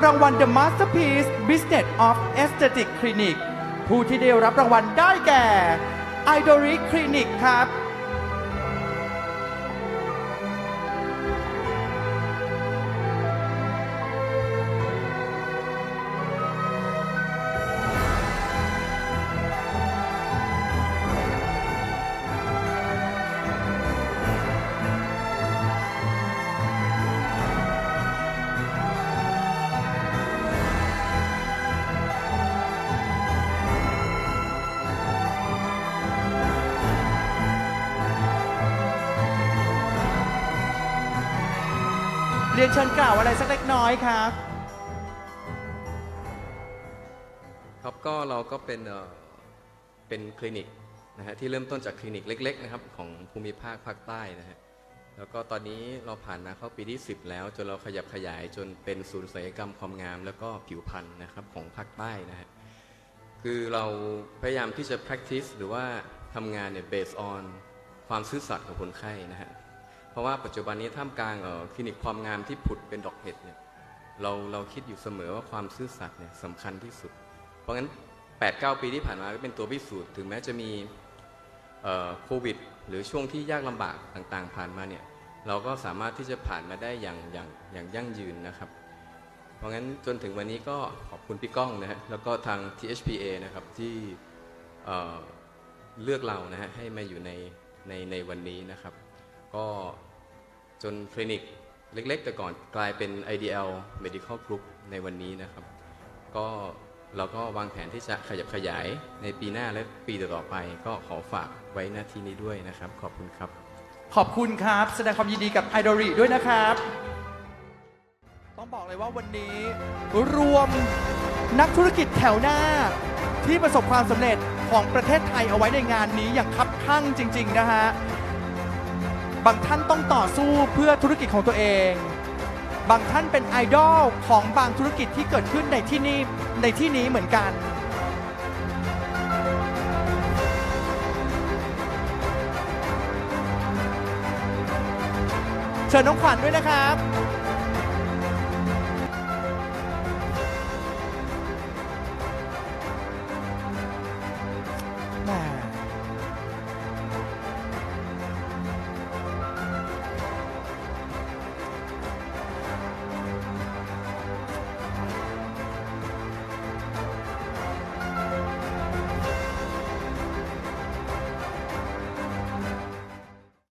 รางวัล The Masterpiece Business of Aesthetic Clinic ผู้ที่ได้รับรางวัลได้แก่ Idori Clinic ครับ เรียนเชิญกล่าวอะไรสักเล็กน้อยครับ ครับก็เราก็เป็นเอ่อเป็นคลินิกนะฮะที่เริ่มต้นจากคลินิกเล็ก ๆ นะครับ ของภูมิภาคภาคใต้นะฮะแล้วก็ตอนนี้เราผ่านมาเข้าปีที่ 10 แล้ว จนเราขยับขยายจนเป็นศูนย์ศัลยกรรมความงาม แล้วก็ผิวพรรณนะครับของภาคใต้นะฮะคือเราพยายามที่จะ practice หรือว่าทำงานเนี่ย based on ความซื่อสัตย์ของคนไข้นะฮะ เพราะว่าปัจจุบันนี้ท่ามกลางคลินิกความงามที่ผุดเป็นดอกเห็ดเนี่ยเราเราคิดอยู่เสมอว่าความซื่อสัตย์เนี่ยสำคัญที่สุด เพราะงั้น 8-9 ปีที่ผ่านมาก็เป็นตัวพิสูจน์ถึงแม้จะมีโควิด หรือช่วงที่ยากลำบากต่างๆ ผ่านมาเนี่ยเราก็สามารถที่จะผ่านมาได้อย่างอย่างอย่างยั่งยืนนะครับ เพราะงั้นจนถึงวันนี้ก็ขอบคุณพี่ก้องนะฮะแล้วก็ทาง THPA นะครับที่เอ่อเลือกเรานะฮะให้มาอยู่ในในในวันนี้นะครับ ก็จนคลินิกเล็ก ๆ แต่ก่อนกลายเป็น IDL Medical Group ในวันนี้นะครับ ก็เราก็วางแผนที่จะขยับขยายในปีหน้าและปีต่อๆไป ก็ขอฝากไว้หน้าที่นี้ด้วยนะครับ ขอบคุณครับ ขอบคุณครับ แสดงความยินดีกับไอดอริด้วยนะครับ ต้องบอกเลยว่าวันนี้รวมนักธุรกิจแถวหน้า ที่ประสบความสำเร็จของประเทศไทยเอาไว้ในงานนี้อย่างคับคั่งจริง ๆ นะฮะ บางท่านต้องต่อสู้เพื่อธุรกิจของตัวเอง บางท่านเป็นไอดอลของบางธุรกิจที่เกิดขึ้นในที่นี้ในที่นี้เหมือนกัน เชิญน้องขวัญด้วยนะครับ